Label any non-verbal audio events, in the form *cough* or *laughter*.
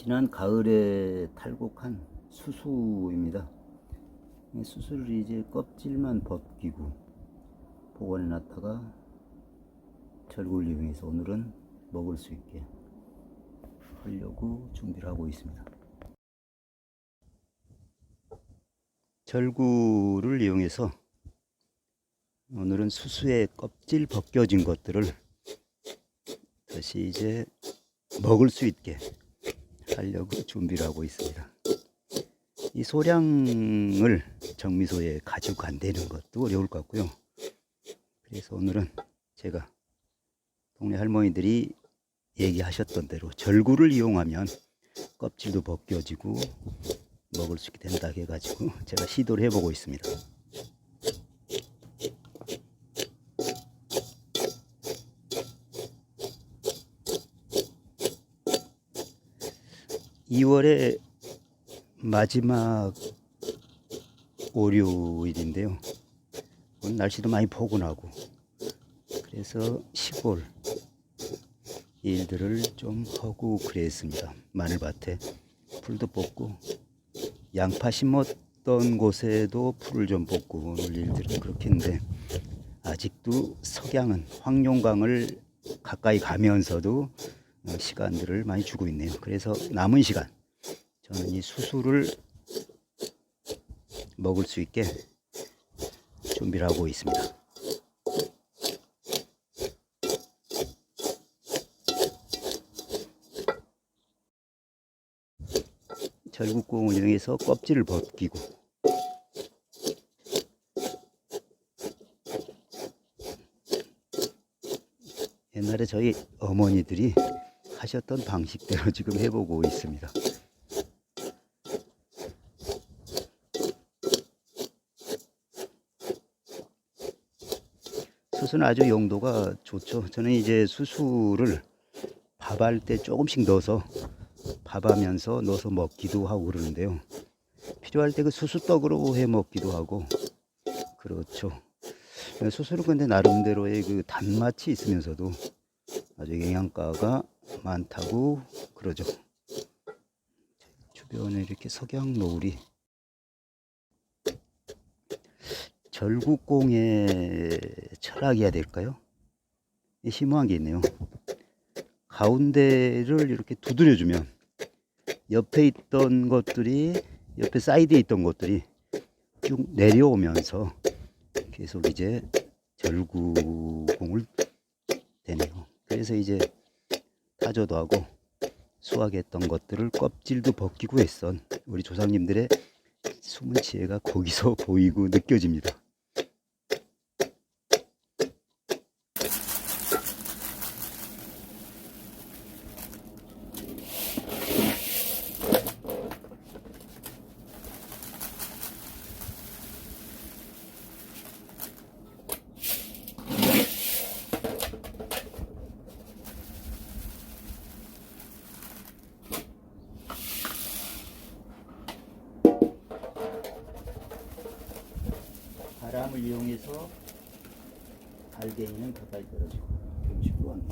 지난 가을에 탈곡한 수수입니다. 이 수수를 이제 껍질만 벗기고 보관해 놨다가 절구를 이용해서 오늘은 먹을 수 있게 하려고 준비를 하고 있습니다. 절구를 이용해서 오늘은 수수의 껍질 벗겨진 것들을 다시 이제 먹을 수 있게 하려고 준비를 하고 있습니다. 이 소량을 정미소에 가지고 간다는 것도 어려울 것 같고요. 그래서 오늘은 제가 동네 할머니들이 얘기하셨던 대로 절구를 이용하면 껍질도 벗겨지고 먹을 수 있게 된다 해가지고 제가 시도를 해보고 있습니다. 2월의 마지막 오류일인데요. 오늘 날씨도 많이 포근하고 그래서 시골 일들을 좀 하고 그랬습니다. 마늘밭에 풀도 뽑고 양파 심었던 곳에도 풀을 좀 뽑고 오늘 일들은 그렇게 했는데 아직도 석양은 황룡강을 가까이 가면서도 어, 시간들을 많이 주고 있네요. 그래서 남은 시간 저는 이 수수를 먹을 수 있게 준비를 하고 있습니다. 절국공을 이용해서 껍질을 벗기고 옛날에 저희 어머니들이 하셨던 방식대로 *laughs* 지금 해보고 있습니다. 수수는 아주 용도가 좋죠. 저는 이제 수수를 밥할 때 조금씩 넣어서 밥하면서 넣어서 먹기도 하고 그러는데요. 필요할 때 그 수수떡으로 해 먹기도 하고 그렇죠. 수수는 근데 나름대로의 그 단맛이 있으면서도 아주 영양가가 많다고 그러죠. 주변에 이렇게 석양 노을이 절국공의 철학이야 될까요? 심오한 게 있네요. 가운데를 이렇게 두드려주면 옆에 있던 것들이 옆에 사이드에 있던 것들이 쭉 내려오면서 계속 이제 절구공을. 그래서 이제 타조도 하고 수확했던 것들을 껍질도 벗기고 했던 우리 조상님들의 숨은 지혜가 거기서 보이고 느껴집니다. 바람을 이용해서 알갱이는 가까이 떨어지고 음식도 안